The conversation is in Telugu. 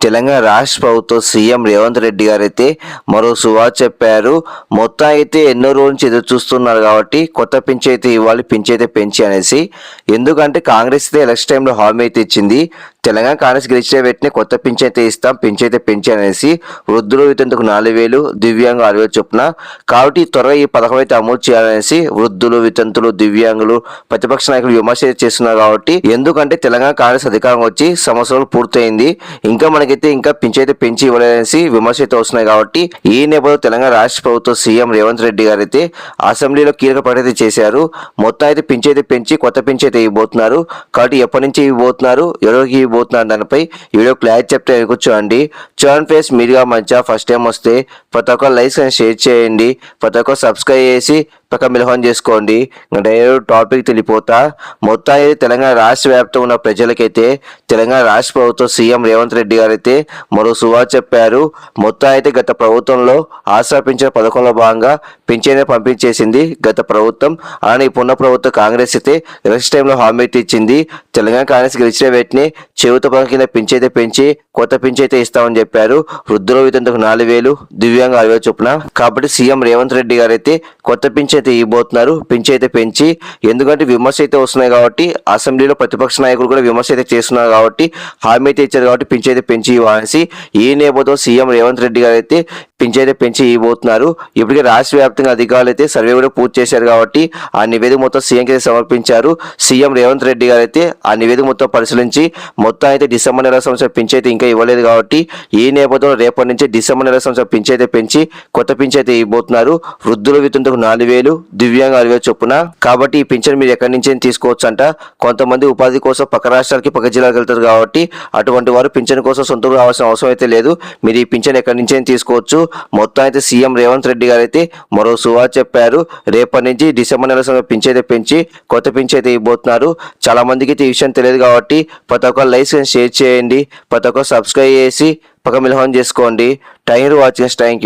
తెలంగాణ రాష్ట్ర ప్రభుత్వం సీఎం రేవంత్ రెడ్డి గారు అయితే మరో సువా చెప్పారు. మొత్తం అయితే ఎన్నో రోజుల నుంచి ఎదురు చూస్తున్నారు కాబట్టి కొత్త పింఛ అయితే ఇవ్వాలి పింఛ అయితే పెంచి అనేసి. ఎందుకంటే కాంగ్రెస్ అయితే ఎలక్షన్ టైంలో హామీ అయితే ఇచ్చింది. తెలంగాణ కాంగ్రెస్ గెలిచిన వెంటనే కొత్త పింఛ అయితే ఇస్తాం పింఛ అయితే పెంచి అనేసి వృద్ధులు వితంతుకు నాలుగు వేలు దివ్యాంగ ఆరు వేలు చొప్పున. కాబట్టి త్వరగా ఈ పథకం అయితే అమలు చేయాలనేసి వృద్ధులు వితంతులు దివ్యాంగులు ప్రతిపక్ష నాయకులు విమర్శ చేస్తున్నారు కాబట్టి. ఎందుకంటే తెలంగాణ కాంగ్రెస్ అధికారం వచ్చి సంవత్సరాలు పూర్తయింది. ఇంకా మన మనకైతే ఇంకా పింఛ అయితే పెంచి ఇవ్వలేదనేసి విమర్శ అయితే వస్తున్నాయి కాబట్టి ఈ నేపథ్యంలో తెలంగాణ రాష్ట్ర ప్రభుత్వ సీఎం రేవంత్ రెడ్డి గారు అయితే అసెంబ్లీలో కీలక ప్రకటన చేశారు. మొత్తం అయితే పింఛ అయితే పెంచి కొత్త పింఛ అయితే ఇవ్వబోతున్నారు. కాబట్టి ఎప్పటి నుంచి ఇవ్వబోతున్నారు ఎవరికి ఇవ్వబోతున్నారు దానిపై వీడియో క్లారిటీ చెప్తే కూర్చోండి చూడండి. ఫేస్ మీరుగా మంచిగా ఫస్ట్ టైం వస్తే ప్రతి ఒక్క లైక్స్ షేర్ చేయండి. ప్రతి ఒక్క సబ్స్క్రైబ్ చేసి పక్క మిలహం చేసుకోండి. డైరెక్ట్ టాపిక్ తెలిపోతా. మొత్తం అయితే తెలంగాణ రాష్ట్ర వ్యాప్తంగా ఉన్న ప్రజలకైతే తెలంగాణ రాష్ట్ర ప్రభుత్వం సీఎం రేవంత్ రెడ్డి గారు అయితే మరో సువా చెప్పారు. మొత్తం అయితే గత ప్రభుత్వంలో ఆశా పింఛన్ పథకంలో భాగంగా పింఛన్ పంపించేసింది గత ప్రభుత్వం. అలానే ఇప్పుడున్న ప్రభుత్వం కాంగ్రెస్ అయితే ఎలక్షన్ టైంలో హామీ ఇచ్చింది. తెలంగాణ కాంగ్రెస్ గెలిచిన వెంటనే చేయుత పథకం కింద పెంచి కొత్త పెంచైతే ఇస్తామని చెప్పారు. వృద్ధుల వితంతకు నాలుగు వేలు దివ్యాంగ ఆరు వేలు చొప్పున. కాబట్టి సీఎం రేవంత్ రెడ్డి గారు అయితే కొత్త పెంచైతే అయితే ఇవ్వబోతున్నారు పెంచైతే పెంచి. ఎందుకంటే విమర్శ అయితే వస్తున్నాయి కాబట్టి అసెంబ్లీలో ప్రతిపక్ష నాయకులు కూడా విమర్శ అయితే చేస్తున్నారు కాబట్టి హామీ అయితే ఇచ్చారు కాబట్టి పెంచైతే పెంచి ఇవ్వాలనేసి ఈ నేపథ్యంలో సీఎం రేవంత్ రెడ్డి గారు అయితే పెంచైతే పెంచి ఇవ్వబోతున్నారు. ఇప్పటికే రాష్ట్ర వ్యాప్తంగా అధికారులు అయితే సర్వే కూడా పూర్తి చేశారు కాబట్టి ఆ నివేదిక మొత్తం సీఎంకి అయితే సమర్పించారు. సీఎం రేవంత్ రెడ్డి గారు అయితే ఆ నివేదిక మొత్తం పరిశీలించి మొత్తం అయితే డిసెంబర్ నెల సంవత్సరం పెంచైతే ఇంకా ఇవ్వలేదు కాబట్టి ఈ నేపథ్యంలో రేపటి నుంచి డిసెంబర్ నెల సంవత్సరం పెంచైతే పెంచి కొత్త పెంచైతే ఇవ్వబోతున్నారు. వృద్ధుల వితంతకు నాలుగు వేలు దివ్యాంగ ఆరు వేలు చొప్పున. కాబట్టి ఈ పింఛన్ మీరు ఎక్కడి నుంచి తీసుకోవచ్చు అంట కొంతమంది ఉపాధి కోసం పక్క రాష్ట్రాలకి పక్క జిల్లాలకు వెళ్తారు కాబట్టి అటువంటి వారు పింఛన్ కోసం సొంతకు రావాల్సిన అవసరం అయితే లేదు. మీరు ఈ పింఛన్ ఎక్కడి నుంచి తీసుకోవచ్చు. మొత్తం అయితే సీఎం రేవంత్ రెడ్డి గారు అయితే మరో సువా చెప్పారు. రేపటి నుంచి డిసెంబర్ నెల సమయం పింఛ అయితే పెంచి కొత్త పింఛ అయితే ఇవ్వబోతున్నారు. చాలా మందికి అయితే ఈ విషయం తెలియదు కాబట్టి ప్రతి ఒక్క లైసెన్స్ షేర్ చేయండి ప్రతి ఒక్క సబ్స్క్రైబ్ చేసి పక్క మిలహం చేసుకోండి. Time watching thank you.